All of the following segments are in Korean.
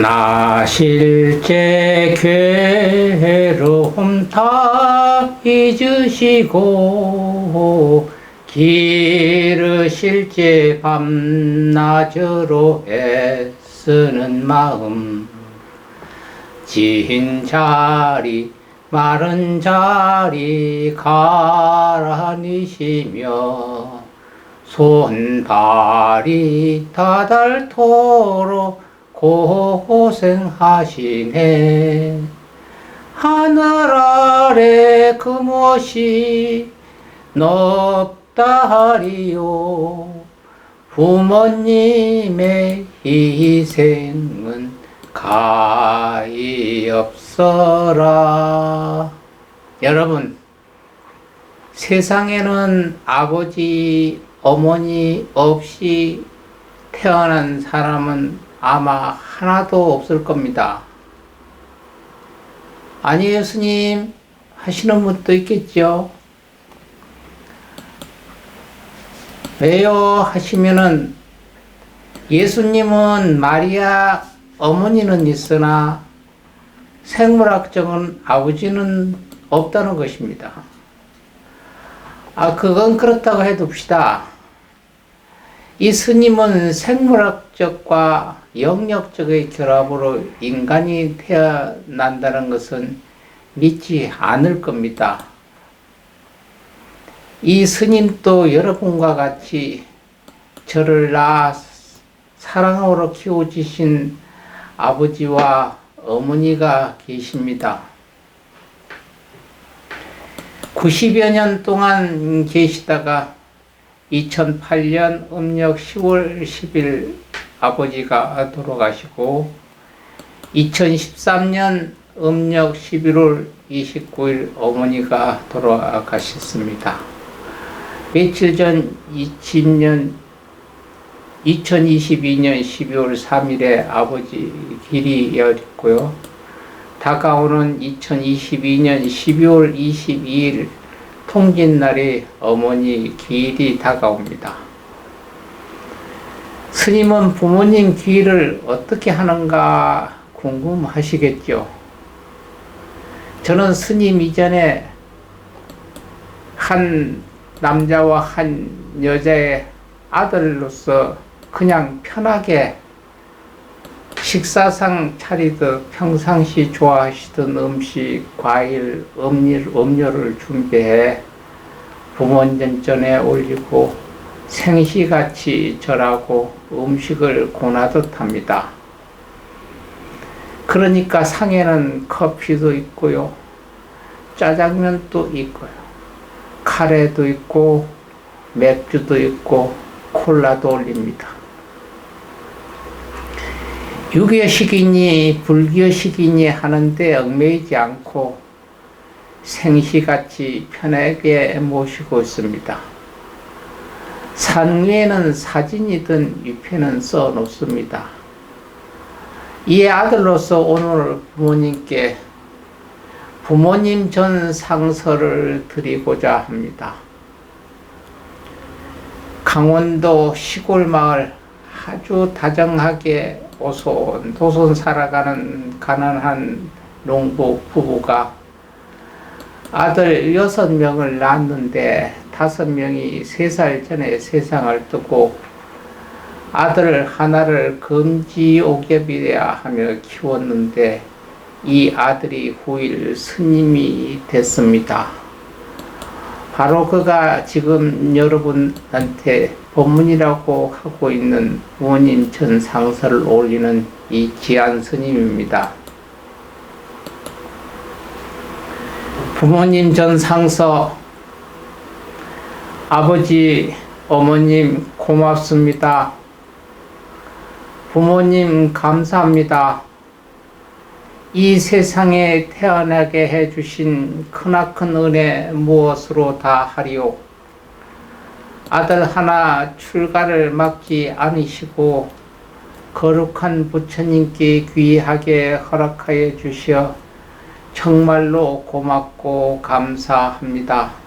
나 실제 괴로움 다 잊으시고 기르실제 밤낮으로 애쓰는 마음. 진 자리 마른 자리 가라니시며 손발이 다닳도록 고생하시네. 하늘 아래 그 무엇이 높다리요? 부모님의 희생은 가히 없어라. 여러분 세상에는 아버지 어머니 없이 태어난 사람은 아마 하나도 없을 겁니다. 아니에요, 스님. 하시는 분도 있겠죠. 왜요? 하시면은 예수님은 마리아 어머니는 있으나 생물학적인 아버지는 없다는 것입니다. 아, 그건 그렇다고 해둡시다. 이 스님은 생물학적과 영역적의 결합으로 인간이 태어난다는 것은 믿지 않을 겁니다. 이 스님도 여러분과 같이 저를 낳아 사랑으로 키워주신 아버지와 어머니가 계십니다. 90여 년 동안 계시다가 2008년 음력 10월 10일 아버지가 돌아가시고 2013년 음력 11월 29일 어머니가 돌아가셨습니다. 며칠 전 20년 2022년 12월 3일에 아버지 길이 열렸고요. 다가오는 2022년 12월 22일 통진날에 어머니 기일이 다가옵니다. 스님은 부모님 기일을 어떻게 하는가 궁금하시겠죠? 저는 스님 이전에 한 남자와 한 여자의 아들로서 그냥 편하게 식사상 차리듯 평상시 좋아하시던 음식, 과일, 음료, 음료를 준비해 부모님 전에 올리고 생시같이 절하고 음식을 권하듯 합니다. 그러니까 상에는 커피도 있고요. 짜장면도 있고요. 카레도 있고 맥주도 있고 콜라도 올립니다. 유교식이니 불교식이니 하는데 얽매이지 않고 생시같이 편하게 모시고 있습니다. 상위에는 사진이든 위패는 써 놓습니다. 이 아들로서 오늘 부모님께 부모님 전 상서를 드리고자 합니다. 강원도 시골 마을 아주 다정하게 오손 도손 살아가는 가난한 농부 부부가 아들 여섯 명을 낳았는데 다섯 명이 세 살 전에 세상을 뜨고 아들 하나를 금지 오겹이야 하며 키웠는데 이 아들이 후일 스님이 됐습니다. 바로 그가 지금 여러분한테 법문이라고 하고 있는 부모님 전 상서를 올리는 이 귀한 스님입니다. 부모님 전 상서 아버지 어머님 고맙습니다. 부모님 감사합니다. 이 세상에 태어나게 해주신 크나큰 은혜 무엇으로 다 하리오. 아들 하나 출가를 막지 않으시고 거룩한 부처님께 귀하게 허락하여 주시어 정말로 고맙고 감사합니다.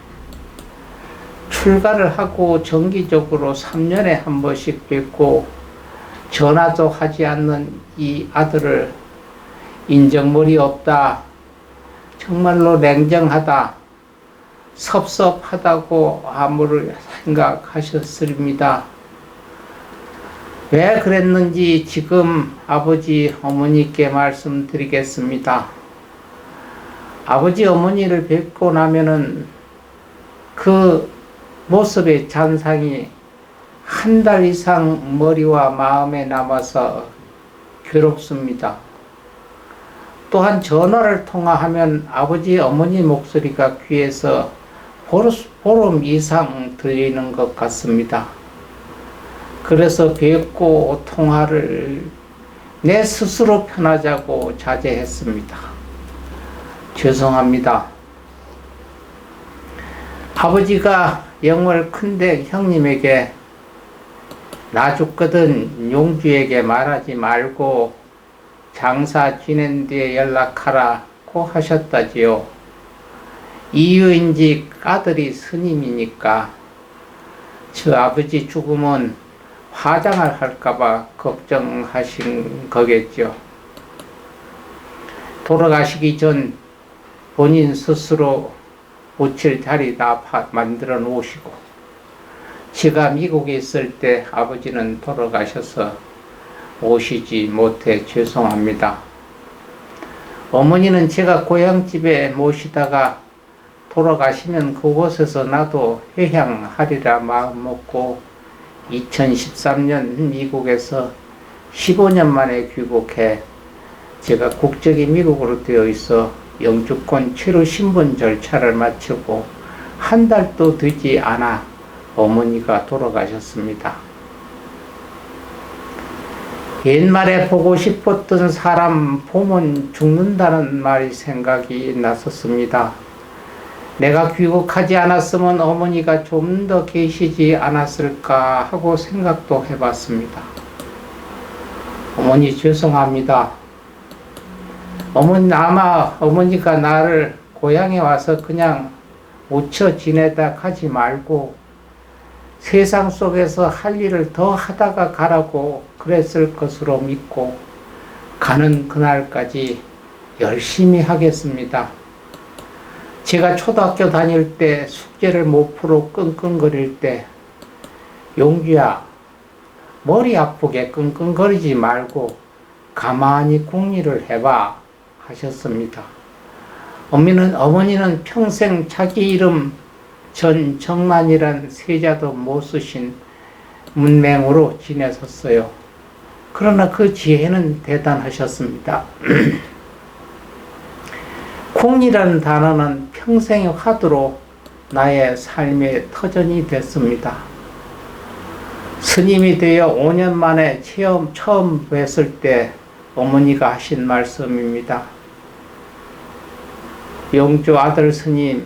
출가를 하고 정기적으로 3년에 한 번씩 뵙고 전화도 하지 않는 이 아들을 인정머리 없다. 정말로 냉정하다. 섭섭하다고 아무를 생각하셨습니다. 왜 그랬는지 지금 아버지 어머니께 말씀드리겠습니다. 아버지 어머니를 뵙고 나면은 그 모습의 잔상이 한 달 이상 머리와 마음에 남아서 괴롭습니다. 또한 전화를 통화하면 아버지 어머니 목소리가 귀에서 보름 이상 들리는 것 같습니다. 그래서 뵙고 통화를 내 스스로 편하자고 자제했습니다. 죄송합니다. 아버지가 영월 큰데 형님에게 나 죽거든 용주에게 말하지 말고 장사 지낸 뒤에 연락하라고 하셨다지요. 이유인지 아들이 스님이니까 저 아버지 죽음은 화장을 할까봐 걱정하신 거겠죠. 돌아가시기 전 본인 스스로 묻힐 자리 다 만들어 놓으시고 제가 미국에 있을 때 아버지는 돌아가셔서 오시지 못해 죄송합니다. 어머니는 제가 고향집에 모시다가 돌아가시면 그곳에서 나도 회향하리라 마음 먹고 2013년 미국에서 15년 만에 귀국해 제가 국적이 미국으로 되어 있어 영주권 취로 신분 절차를 마치고 한 달도 되지 않아 어머니가 돌아가셨습니다. 옛말에 보고 싶었던 사람 보면 죽는다는 말이 생각이 났었습니다. 내가 귀국하지 않았으면 어머니가 좀 더 계시지 않았을까 하고 생각도 해봤습니다. 어머니 죄송합니다. 어머니 아마 어머니가 나를 고향에 와서 그냥 묻혀 지내다 가지 말고 세상 속에서 할 일을 더 하다가 가라고 그랬을 것으로 믿고 가는 그날까지 열심히 하겠습니다. 제가 초등학교 다닐 때 숙제를 못 풀어 끙끙거릴 때 용주야 머리 아프게 끙끙거리지 말고 가만히 궁리를 해봐 하셨습니다. 어머니는, 어머니는 평생 자기 이름 전정만이란 세자도 못 쓰신 문맹으로 지내셨어요. 그러나 그 지혜는 대단하셨습니다. 콩이라는 단어는 평생의 화두로 나의 삶의 터전이 됐습니다. 스님이 되어 5년 만에 처음, 처음 뵀을 때 어머니가 하신 말씀입니다. 영주 아들 스님,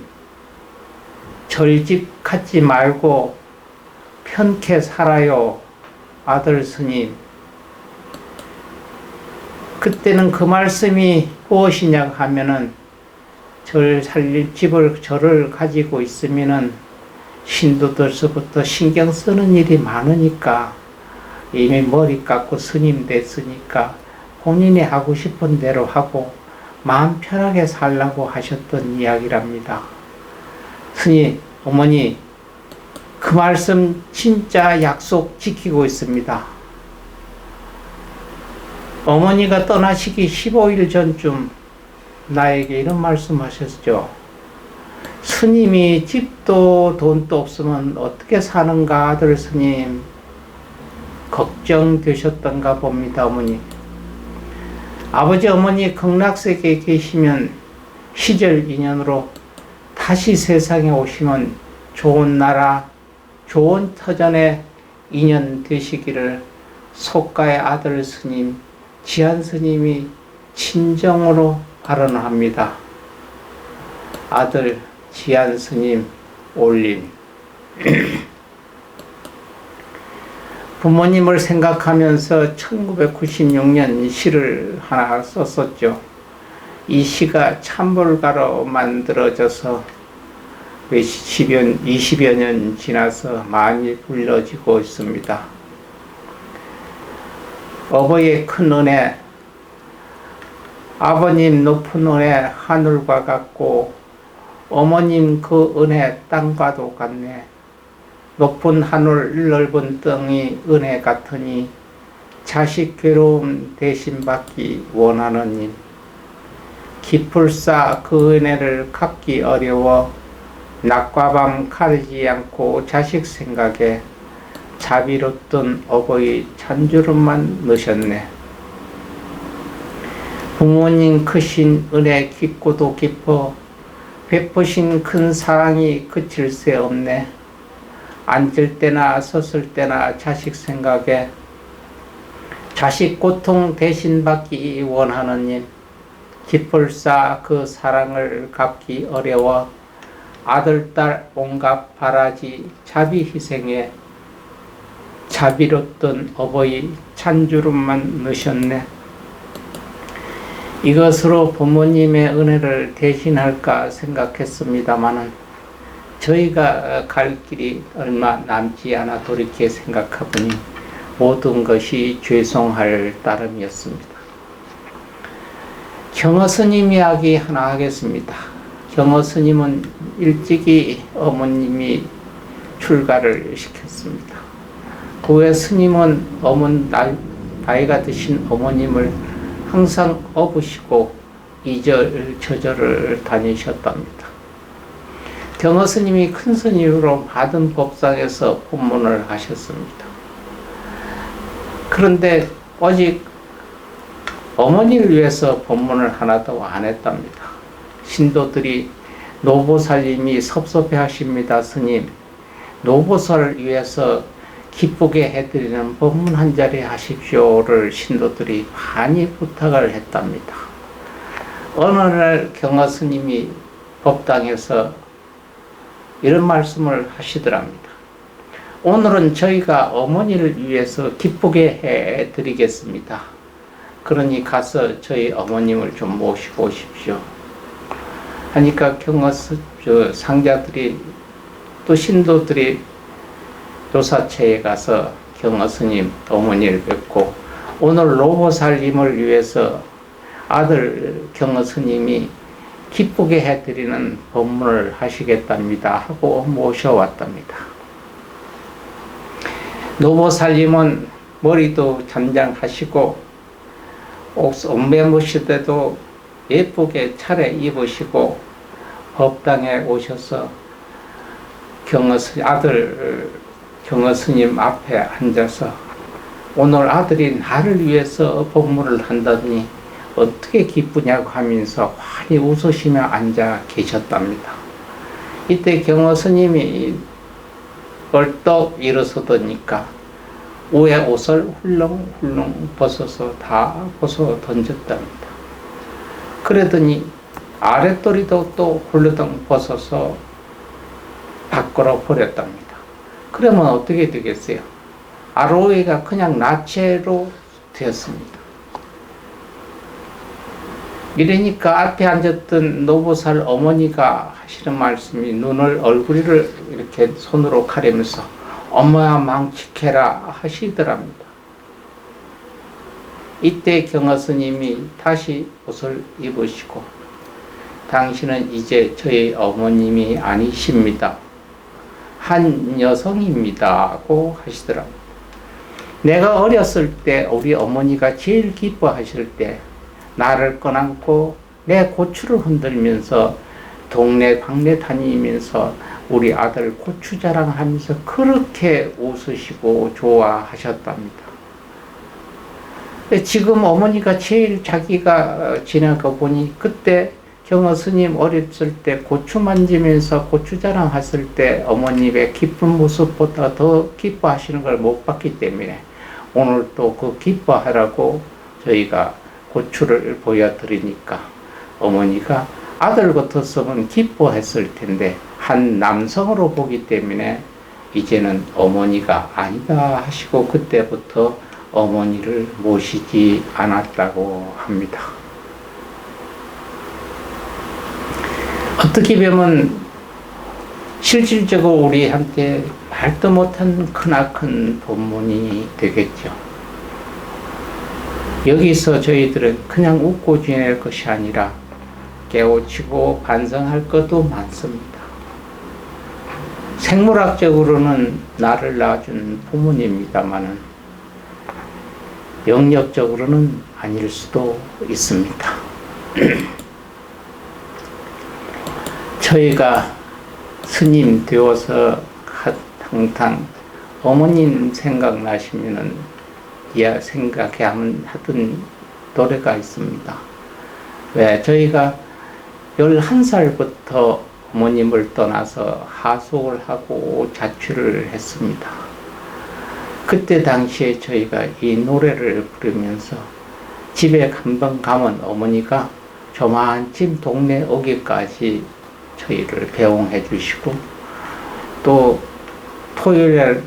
절집 갖지 말고 편케 살아요, 아들 스님. 그때는 그 말씀이 무엇이냐 하면은 절 살릴 집을 절을 가지고 있으면은 신도들서부터 신경 쓰는 일이 많으니까 이미 머리 깎고 스님 됐으니까 본인이 하고 싶은 대로 하고 마음 편하게 살라고 하셨던 이야기랍니다. 스님, 어머니, 그 말씀 진짜 약속 지키고 있습니다. 어머니가 떠나시기 15일 전쯤 나에게 이런 말씀 하셨죠. 스님이 집도 돈도 없으면 어떻게 사는가 아들 스님 걱정되셨던가 봅니다 어머니 아버지 어머니 극락세계에 계시면 시절 인연으로 다시 세상에 오시면 좋은 나라, 좋은 터전에 인연 되시기를 속가의 아들 스님, 지한 스님이 친정으로 발언합니다. 아들 지한 스님 올림. 부모님을 생각하면서 1996년 시를 하나 썼었죠. 이 시가 참불가로 만들어져서 20여, 20여 년 지나서 많이 불려지고 있습니다. 어버이의 큰 은혜, 아버님 높은 은혜 하늘과 같고 어머님 그 은혜 땅과도 같네. 높은 하늘 넓은 땅이 은혜 같으니 자식 괴로움 대신 받기 원하는 님. 기풀사 그 은혜를 갚기 어려워 낮과 밤 가리지 않고 자식 생각에 자비롭던 어버이 찬주름만 넣으셨네. 부모님 크신 은혜 깊고도 깊어 베푸신 큰 사랑이 그칠 새 없네. 앉을 때나 섰을 때나 자식 생각에 자식 고통 대신 받기 원하는 님. 기쁠사 그 사랑을 갚기 어려워 아들, 딸 온갖 바라지 자비 희생에 자비롭던 어버이 찬주름만 넣으셨네. 이것으로 부모님의 은혜를 대신할까 생각했습니다마는 저희가 갈 길이 얼마 남지 않아 돌이켜 생각해보니 모든 것이 죄송할 따름이었습니다. 경어 스님 이야기 하나 하겠습니다. 경어 스님은 일찍이 어머님이 출가를 시켰습니다. 그 후에 스님은 어머니 나이가 드신 어머님을 항상 업으시고 이절 저절을 다니셨답니다. 경어 스님이 큰 스님으로 받은 법상에서 법문을 하셨습니다. 그런데 오직 어머니를 위해서 법문을 하나도 안 했답니다. 신도들이 노보살님이 섭섭해 하십니다, 스님. 노보살을 위해서 기쁘게 해드리는 법문 한 자리 하십시오를 신도들이 많이 부탁을 했답니다. 어느 날 경화 스님이 법당에서 이런 말씀을 하시더랍니다. 오늘은 저희가 어머니를 위해서 기쁘게 해 드리겠습니다. 그러니 가서 저희 어머님을 좀 모시고 오십시오. 하니까 경화 상자들이 또 신도들이 도사체에 가서 경어 스님 어머니를 뵙고 오늘 로보살님을 위해서 아들 경어 스님이 기쁘게 해드리는 법문을 하시겠답니다 하고 모셔왔답니다. 노보살님은 머리도 잔장하시고 옷매무실 때도 예쁘게 차려 입으시고 법당에 오셔서 경어 아들 경어 스님 앞에 앉아서 오늘 아들이 나를 위해서 법문을 한다니 어떻게 기쁘냐고 하면서 환히 웃으시며 앉아 계셨답니다. 이때 경어 스님이 벌떡 일어서더니까 위에 옷을 훌렁훌렁 벗어서 다 벗어 던졌답니다. 그러더니 아랫도리도 또 훌렁 벗어서 밖으로 버렸답니다. 그러면 어떻게 되겠어요? 아로에가 그냥 나체로 되었습니다. 이러니까 앞에 앉았던 노보살 어머니가 하시는 말씀이 눈을 얼굴을 이렇게 손으로 가리면서 엄마야 망치케라 하시더랍니다. 이때 경화 스님이 다시 옷을 입으시고 당신은 이제 저희 어머님이 아니십니다. 한 여성입니다고 하시더랍니다. 내가 어렸을 때 우리 어머니가 제일 기뻐하실 때 나를 꺼안고 내 고추를 흔들면서 동네 방네 다니면서 우리 아들 고추 자랑하면서 그렇게 웃으시고 좋아하셨답니다. 지금 어머니가 제일 자기가 지나가 보니 그때 경어 스님 어렸을 때 고추 만지면서 고추 자랑했을 때 어머님의 기쁜 모습보다 더 기뻐하시는 걸 못 봤기 때문에 오늘 또 그 기뻐하라고 저희가 고추를 보여드리니까 어머니가 아들 같았으면 기뻐했을 텐데 한 남성으로 보기 때문에 이제는 어머니가 아니다 하시고 그때부터 어머니를 모시지 않았다고 합니다. 어떻게 보면 실질적으로 우리한테 말도 못한 크나큰 본문이 되겠죠. 여기서 저희들은 그냥 웃고 지낼 것이 아니라 깨우치고 반성할 것도 많습니다. 생물학적으로는 나를 낳아준 부모님입니다만은 영역적으로는 아닐 수도 있습니다. 저희가 스님 되어서 하- 항상 어머님 생각나시면은 야 생각해 하던 노래가 있습니다. 왜 저희가 11살부터 어머님을 떠나서 하숙을 하고 자취를 했습니다. 그때 당시에 저희가 이 노래를 부르면서 집에 한번 가면 어머니가 조만침 동네 오기까지 저희를 배웅해 주시고 또 토요일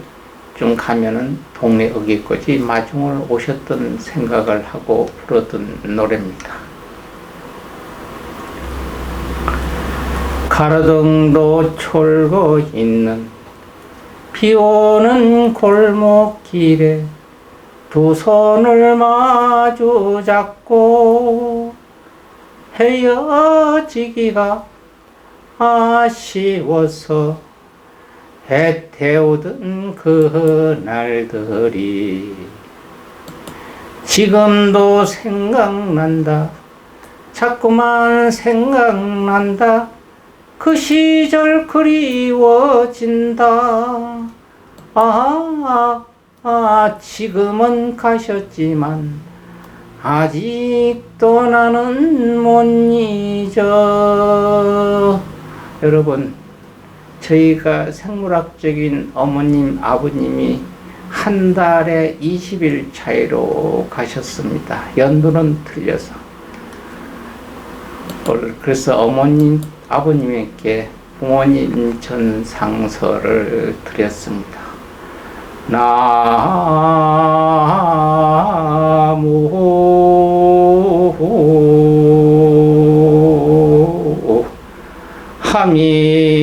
좀 가면은 동네 어기까지 마중을 오셨던 생각을 하고 부르던 노래입니다. 가로등도 철거 있는 비 오는 골목길에 두 손을 마주 잡고 헤어지기가 아쉬워서 해 태우던 그 날들이 지금도 생각난다. 자꾸만 생각난다. 그 시절 그리워진다. 아, 아 지금은 가셨지만 아직도 나는 못 잊어. 여러분 저희가 생물학적인 어머님 아버님이 한 달에 20일 차이로 가셨습니다 연도는 틀려서 그래서 어머님 아버님에게 부모님 전상서를 드렸습니다. 나무 하미